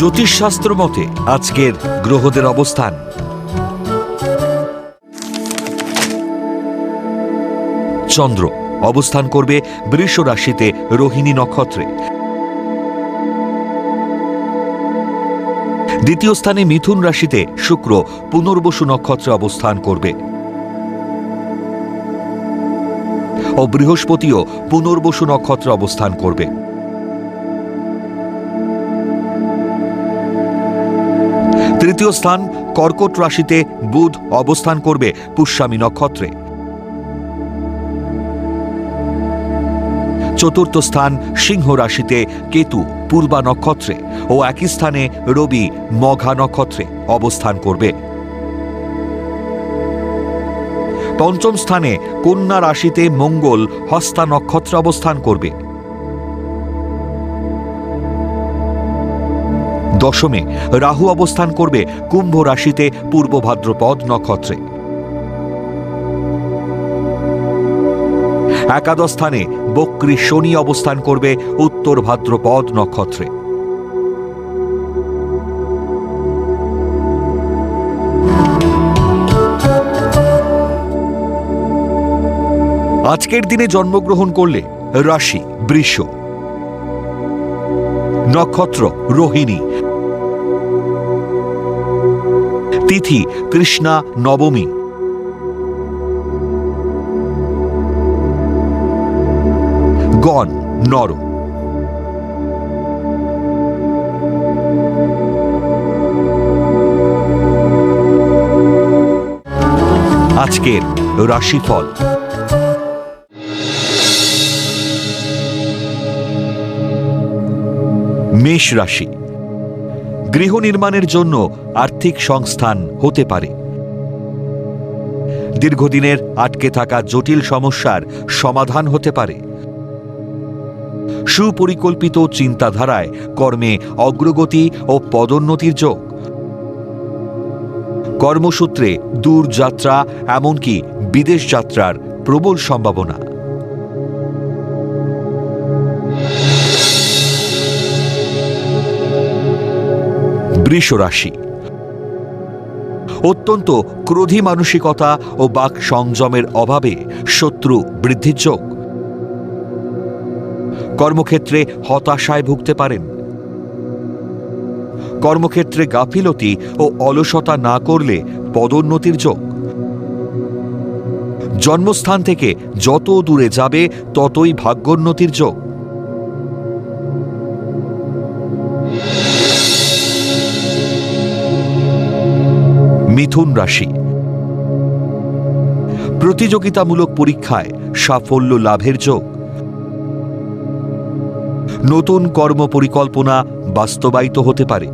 জ্যোতিষশাস্ত্র মতে, আজকের গ্রহদের অবস্থান। চন্দ্র, অবস্থান করবে বৃষ রাশিতে রোহিণী নক্ষত্রে। দ্বিতীয় স্থানে মিথুন রাশিতে শুক্র, পুনর্বসু নক্ষত্রে অবস্থান করবে। ও বৃহস্পতিও পুনর্বসু নক্ষত্রে অবস্থান করবে। তৃতীয় স্থান কর্কট রাশিতে বুধ অবস্থান করবে পুষ্যামী নক্ষত্রে। চতুর্থ স্থান সিংহ রাশিতে কেতু পূর্বা নক্ষত্রে ও একই স্থানে রবি মঘা নক্ষত্রে অবস্থান করবে। পঞ্চম স্থানে কন্যা রাশিতে মঙ্গল হস্তা নক্ষত্রে অবস্থান করবে। দশমে রাহু অবস্থান করবে কুম্ভ রাশিতে পূর্ব ভাদ্রপদ নক্ষত্রে। একাদশ স্থানে বক্রী শনি অবস্থান করবে উত্তর ভাদ্রপদ নক্ষত্রে। আজকের দিনে জন্মগ্রহণ করলে রাশি, বৃষ, নক্ষত্র, রোহিণী তিথি কৃষ্ণা নবমী। গণ নর আজকের রাশিফল। মেষ রাশি। গৃহ নির্মাণের জন্য আর্থিক সংস্থান হতে পারে। দীর্ঘদিনের আটকে থাকা জটিল সমস্যার সমাধান হতে পারে। সুপরিকল্পিত চিন্তাধারায় কর্মে অগ্রগতি ও পদোন্নতির যোগ। কর্মসূত্রে দূর যাত্রা এমনকি বিদেশ যাত্রার প্রবল সম্ভাবনা। বৃষ রাশি অত্যন্ত ক্রোধী মানসিকতা ও বাক সংযমের অভাবে শত্রু বৃদ্ধির যোগ। কর্মক্ষেত্রে হতাশায় ভুগতে পারেন। কর্মক্ষেত্রে গাফিলতি ও অলসতা না করলে পদোন্নতির যোগ। জন্মস্থান থেকে যত দূরে যাবে, ততই ভাগ্যোন্নতির যোগ। মিথুন রাশি। প্রতিযোগিতামূলক পরীক্ষায় সাফল্য লাভের যোগ। নতুন কর্ম পরিকল্পনা বাস্তবায়িত হতে পারে।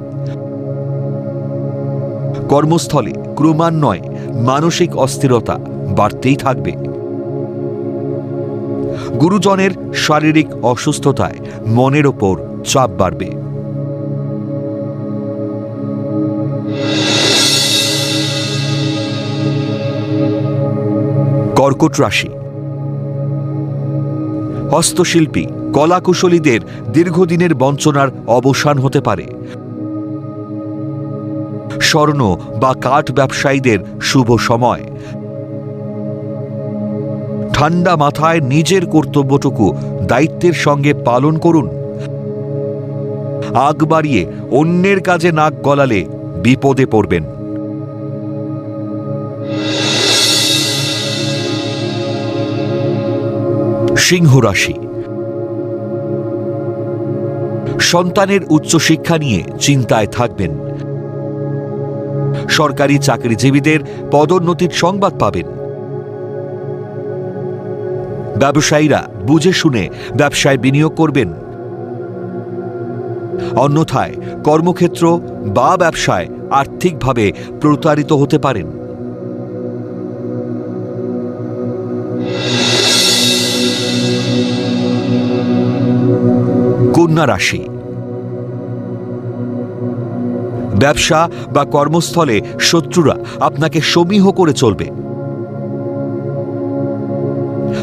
কর্মস্থলে ক্রমান্বয়ে মানসিক অস্থিরতা বাড়তেই থাকবে। গুরুজনের শারীরিক অসুস্থতায় মনের ওপর চাপ বাড়বে। কর্কট রাশি। হস্তশিল্পী, কলাকুশলীদের দীর্ঘদিনের বঞ্চনার অবসান হতে পারে। স্বর্ণ বা কাঠ ব্যবসায়ীদের শুভ সময়। ঠান্ডা মাথায় নিজের কর্তব্যটুকু দায়িত্বের সঙ্গে পালন করুন। আগ বাড়িয়ে অন্যের কাজে নাক গলালে বিপদে পড়বেন। সিংহ রাশি। সন্তানের উচ্চশিক্ষা নিয়ে চিন্তায় থাকবেন। সরকারি চাকরিজীবীদের পদোন্নতির সংবাদ পাবেন। ব্যবসায়ীরা বুঝে শুনে ব্যবসায় বিনিয়োগ করবেন। অন্যথায় কর্মক্ষেত্র বা ব্যবসায় আর্থিকভাবে প্রতারিত হতে পারেন। কন্যা রাশি। ব্যবসা বা কর্মস্থলে শত্রুরা আপনাকে সমীহ করে চলবে।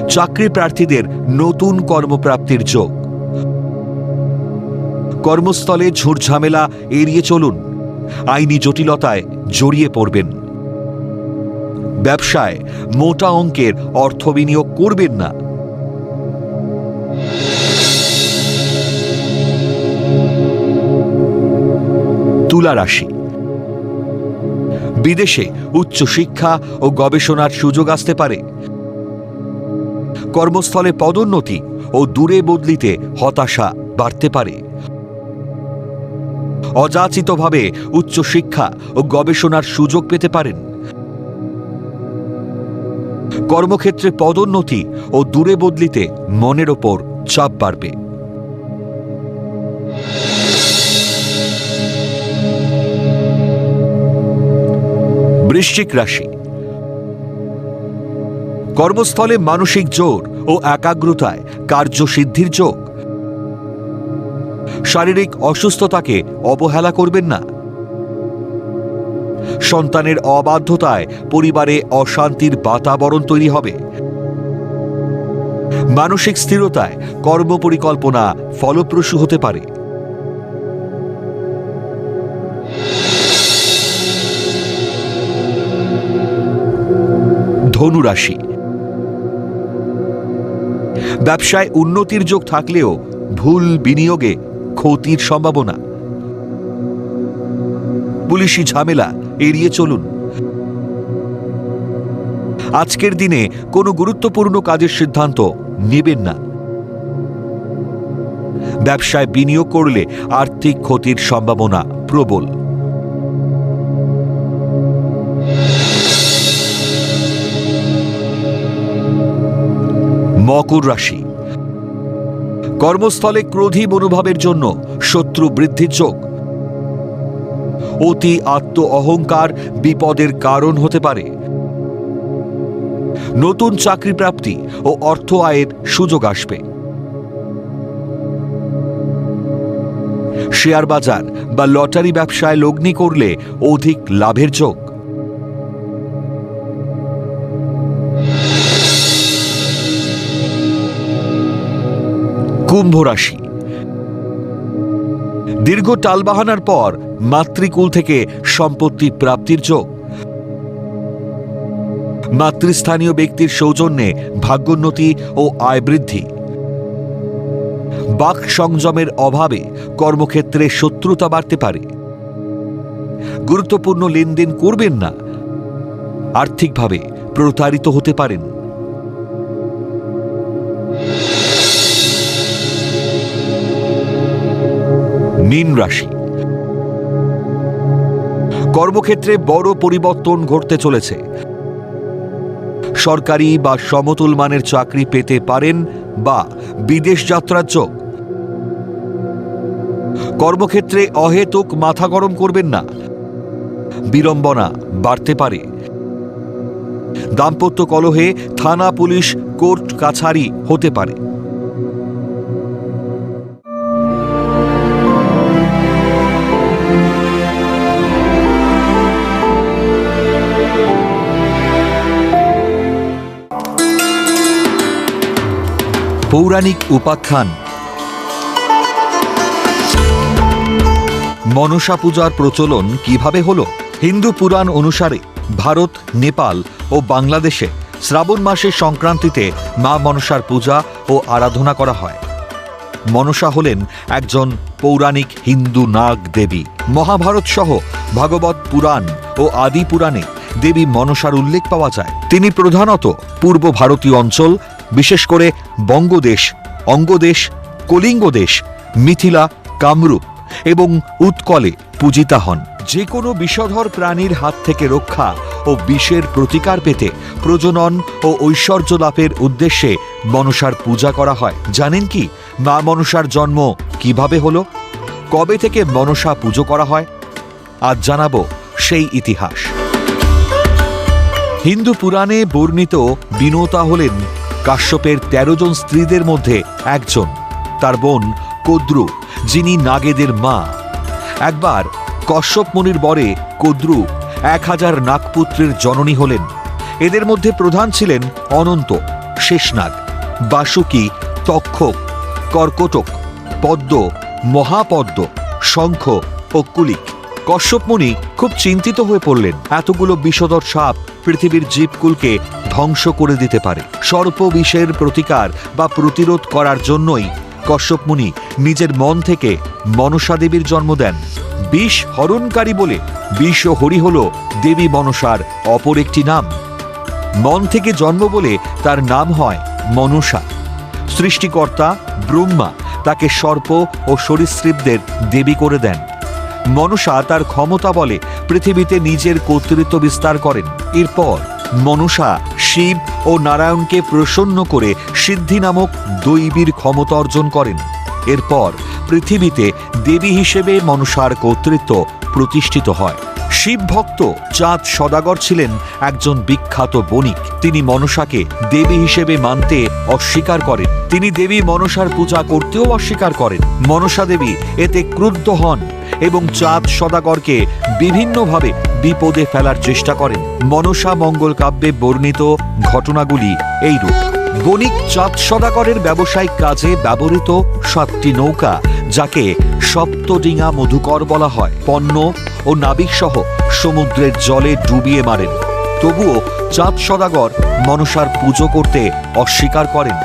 চাকরি প্রার্থীদের নতুন কর্মপ্রাপ্তির যোগ। কর্মস্থলে ঝুটঝামেলা এড়িয়ে চলুন, আইনি জটিলতায় জড়িয়ে পড়বেন। ব্যবসায় মোটা অঙ্কের অর্থ বিনিয়োগ করবেন না। তুলা রাশি। বিদেশে উচ্চশিক্ষা ও গবেষণার সুযোগ আসতে পারে। কর্মস্থলে পদোন্নতি ও দূরে বদলিতে হতাশা বাড়তে পারে। অযাচিতভাবে উচ্চশিক্ষা ও গবেষণার সুযোগ পেতে পারেন। কর্মক্ষেত্রে পদোন্নতি ও দূরে বদলিতে মনের ওপর চাপ বাড়বে। বৃশ্চিক রাশি। কর্মস্থলে মানসিক জোর ও একাগ্রতায় কার্যসিদ্ধির যোগ। শারীরিক অসুস্থতাকে অবহেলা করবেন না। সন্তানের অবাধ্যতায় পরিবারে অশান্তির বাতাবরণ তৈরি হবে। মানসিক স্থিরতায় কর্মপরিকল্পনা ফলপ্রসূ হতে পারে। ধনুরাশি ব্যবসায় উন্নতির যোগ থাকলেও ভুল বিনিয়োগে ক্ষতির সম্ভাবনা। পুলিশি ঝামেলা এড়িয়ে চলুন। আজকের দিনে কোনো গুরুত্বপূর্ণ কাজের সিদ্ধান্ত নেবেন না। ব্যবসায় বিনিয়োগ করলে আর্থিক ক্ষতির সম্ভাবনা প্রবল। মকর রাশি। কর্মস্থলে ক্রোধী মনোভাবের জন্য শত্রু বৃদ্ধির যোগ। অতি আত্ম অহংকার বিপদের কারণ হতে পারে। নতুন চাকরি প্রাপ্তি ও অর্থ আয়ের সুযোগ আসবে। শেয়ার বাজার বা লটারি ব্যবসায় লগ্নি করলে অধিক লাভের যোগ। কুম্ভ রাশি। দীর্ঘ টালবাহানার পর মাতৃকুল থেকে সম্পত্তি প্রাপ্তির যোগ। মাতৃস্থানীয় ব্যক্তির সৌজন্যে ভাগ্যোন্নতি ও আয় বৃদ্ধি। বাক সংযমের অভাবে কর্মক্ষেত্রে শত্রুতা বাড়তে পারে। গুরুত্বপূর্ণ লেনদেন করবেন না। আর্থিকভাবে প্রতারিত হতে পারেন। মীন রাশি। কর্মক্ষেত্রে বড় পরিবর্তন ঘটতে চলেছে। সরকারি বা সমতুল মানের চাকরি পেতে পারেন বা বিদেশ যাত্রার যোগ। কর্মক্ষেত্রে অহেতুক মাথা গরম করবেন না। বিড়ম্বনা বাড়তে পারে। দাম্পত্য কলহে থানা, পুলিশ, কোর্ট, কাছারি হতে পারে। পৌরাণিক উপাখ্যান। মনসা পূজার প্রচলন কীভাবে হলো? হিন্দু পুরাণ অনুসারে ভারত, নেপাল ও বাংলাদেশে শ্রাবণ মাসের সংক্রান্তিতে মা মনসার পূজা ও আরাধনা করা হয়। মনসা হলেন একজন পৌরাণিক হিন্দু নাগ দেবী। মহাভারত সহ ভাগবত পুরাণ ও আদি পুরাণে দেবী মনসার উল্লেখ পাওয়া যায়। তিনি প্রধানত পূর্ব ভারতীয় অঞ্চল বিশেষ করে বঙ্গদেশ, অঙ্গদেশ কলিঙ্গ দেশ মিথিলা, কামরূপ এবং উৎকলে পূজিতা হন। যে কোনো বিষধর প্রাণীর হাত থেকে রক্ষা ও বিষের প্রতিকার পেতে প্রজনন ও ঐশ্বর্য লাভের উদ্দেশ্যে মনসার পূজা করা হয়। জানেন কি? মা মনসার জন্ম কীভাবে হলো? কবে থেকে মনসা পুজো করা হয়? আজ জানাব সেই ইতিহাস। হিন্দু পুরাণে বর্ণিত বিনতা হলেন কাশ্যপের তেরো জন স্ত্রীদের মধ্যে একজন। তার বোন কদ্রু, যিনি নাগেদের মা। একবার কশ্যপ মুনির বরে কদ্রু এক হাজার নাগপুত্রের জননী হলেন। এদের মধ্যে প্রধান ছিলেন অনন্ত, শেষনাগ, বাসুকি তক্ষক কর্কটক, পদ্ম, মহাপদ্ম, শঙ্খ ও কুলিক। কশ্যপ মুনি খুব চিন্তিত হয়ে পড়লেন। এতগুলো বিষধর সাপ পৃথিবীর জীবকুলকে ধ্বংস করে দিতে পারে। সর্প বিষের প্রতিকার বা প্রতিরোধ করার জন্যই কশ্যপ মুনি নিজের মন থেকে মনসা দেবীর জন্ম দেন। বিষ হরণকারী বলে বিষ ও হরি হল দেবী মনসার অপর একটি নাম। মন থেকে জন্ম বলে তার নাম হয় মনসা। সৃষ্টিকর্তা ব্রহ্মা তাকে সর্প ও সরীসৃপদের দেবী করে দেন। মনসা তার ক্ষমতা বলে পৃথিবীতে নিজের কর্তৃত্ব বিস্তার করেন। এরপর মনসা শিব ও নারায়ণকে প্রসন্ন করে সিদ্ধি নামক দৈবীর ক্ষমতা অর্জন করেন। এরপর পৃথিবীতে দেবী হিসেবে মনসার কর্তৃত্ব প্রতিষ্ঠিত হয়। শিব ভক্ত চাঁদ সদাগর ছিলেন একজন বিখ্যাত বণিক। তিনি মনসাকে দেবী হিসেবে মানতে অস্বীকার করেন। তিনি দেবী মনসার পূজা করতেও অস্বীকার করেন। মনসা দেবী এতে ক্রুদ্ধ হন। এবং চাঁদ সদাগরকে বিভিন্নভাবে বিপদে ফেলার চেষ্টা করেন। মনসা মঙ্গল কাব্যে বর্ণিত ঘটনাগুলি এইরূপ। বণিক চাঁদ সদাগরের ব্যবসায়িক কাজে ব্যবহৃত সাতটি নৌকা, যাকে সপ্তডিঙা মধুকর বলা হয়। পণ্য ও নাবিক সহ সমুদ্রের জলে ডুবিয়ে মারেন। তবুও চাঁদ সদাগর মনসার পুজো করতে অস্বীকার করেন।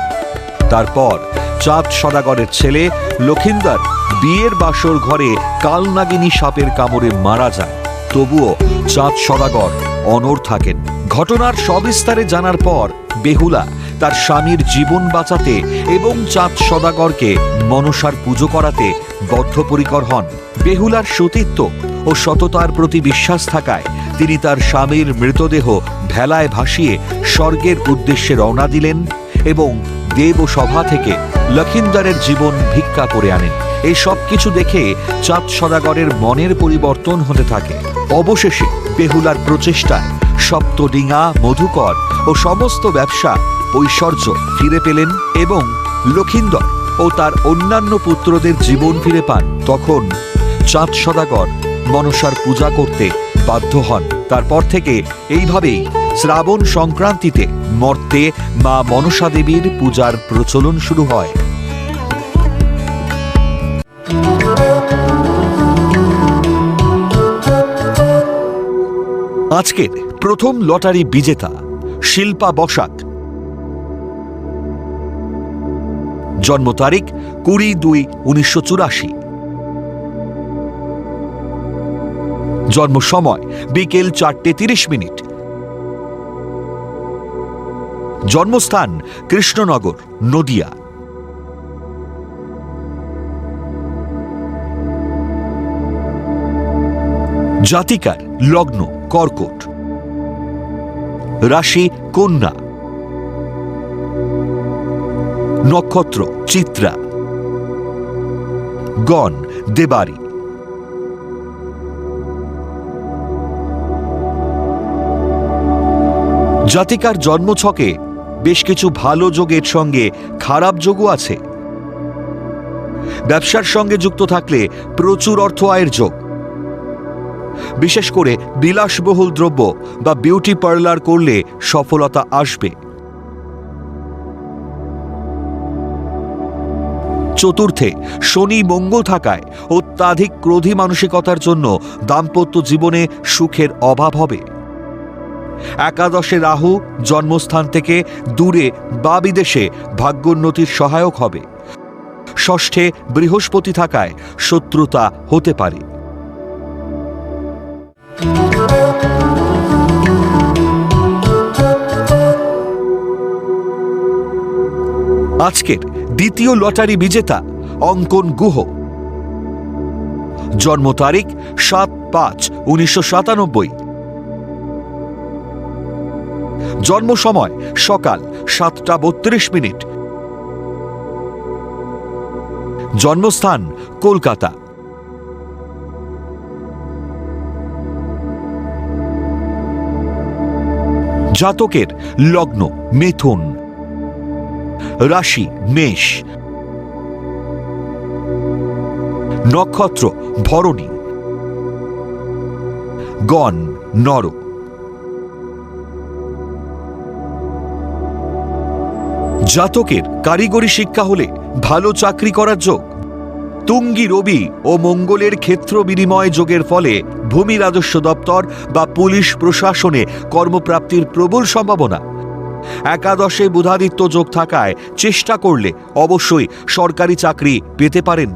তারপর চাঁদ সদাগরের ছেলে লখিন্দর বিয়ের বাসর ঘরে কালনাগিনী সাপের কামড়ে মারা যায় তবুও চাঁদ সদাগর অনর থাকেন। ঘটনার সবিস্তারে জানার পর বেহুলা তার স্বামীর জীবন বাঁচাতে এবং চাঁদ সদাগরকে মনসার পুজো করাতে বদ্ধপরিকর হন। বেহুলার সতীত্ব ও সততার প্রতি বিশ্বাস থাকায় তিনি তার স্বামীর মৃতদেহ ভেলায় ভাসিয়ে স্বর্গের উদ্দেশ্যে রওনা দিলেন এবং দেব সভা থেকে লখিন্দরের জীবন ভিক্ষা করে আনেন এই সব কিছু দেখে চাঁদ সদাগরের মনের পরিবর্তন হতে থাকে। অবশেষে বেহুলার প্রচেষ্টায় সপ্তডিঙা, মধুকর ও সমস্ত ব্যবসা ঐশ্বর্য ফিরে পেলেন এবং লখিন্দর ও তার অন্যান্য পুত্রদের জীবন ফিরে পান। তখন চাঁদ সদাগর মনসার পূজা করতে বাধ্য হন। তারপর থেকে এইভাবেই শ্রাবণ সংক্রান্তিতে মর্তে মা মনসা দেবীর পূজার প্রচলন শুরু হয়। আজকের প্রথম লটারি বিজেতা শিল্পা বসাক। জন্ম তারিখ কুড়ি দুই উনিশশো চুরাশি। জন্ম সময় বিকেল চারটে তিরিশ মিনিট। জন্মস্থান, কৃষ্ণনগর, নদিয়া। জাতিকার, লগ্ন, কর্কট। রাশি, কন্যা। নক্ষত্র, চিত্রা। গণ, দেবারি। জাতিকার জন্মছকে বেশ কিছু ভালো যোগের সঙ্গে খারাপ যোগও আছে। ব্যবসার সঙ্গে যুক্ত থাকলে প্রচুর অর্থ আয়ের যোগ। বিশেষ করে বিলাসবহুল দ্রব্য বা বিউটি পার্লার করলে সফলতা আসবে। চতুর্থে, শনি মঙ্গল থাকায় অত্যাধিক ক্রোধী মানসিকতার জন্য দাম্পত্য জীবনে সুখের অভাব হবে। একাদশে রাহু জন্মস্থান থেকে দূরে বা বিদেশে ভাগ্যোন্নতির সহায়ক হবে। ষষ্ঠে বৃহস্পতি থাকায় শত্রুতা হতে পারে। আজকের দ্বিতীয় লটারি বিজেতা অঙ্কন গুহ। জন্ম তারিখ সাত পাঁচ উনিশশো সাতানব্বই। জন্ম সময়, সকাল সাতটা বত্রিশ মিনিট। জন্মস্থান, কলকাতা। জাতকের লগ্ন, মেথুন। রাশি, মেষ। নক্ষত্র, ভরণী। গণ নর জাতকের কারিগরি শিক্ষা হলে ভালো চাকরি করার যোগ। তুঙ্গি রবি ও মঙ্গলের ক্ষেত্র বিনিময় যোগের ফলে ভূমি রাজস্ব দপ্তর বা পুলিশ প্রশাসনে কর্মপ্রাপ্তির প্রবল সম্ভাবনা। একাদশে বুধাদিত্য যোগ থাকায় চেষ্টা করলে অবশ্যই সরকারি চাকরি পেতে পারেন।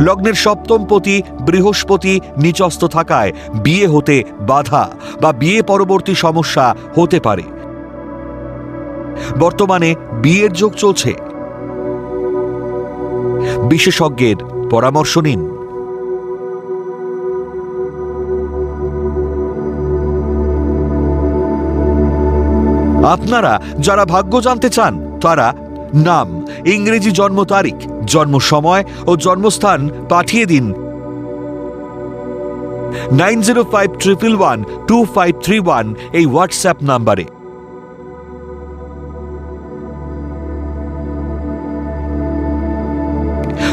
লগ্নের সপ্তম পতি বৃহস্পতি নিচস্থ থাকায় বিয়ে হতে বাধা বা বিয়ে পরবর্তী সমস্যা হতে পারে। বর্তমানে বিয়ের যোগ চলছে। বিশেষজ্ঞের পরামর্শ নিন। আপনারা যারা ভাগ্য জানতে চান, তারা নাম, ইংরেজি জন্ম তারিখ, জন্ম সময় ও জন্মস্থান পাঠিয়ে দিন। Nine zero five triple one two five three one এই হোয়াটসঅ্যাপ নাম্বারে।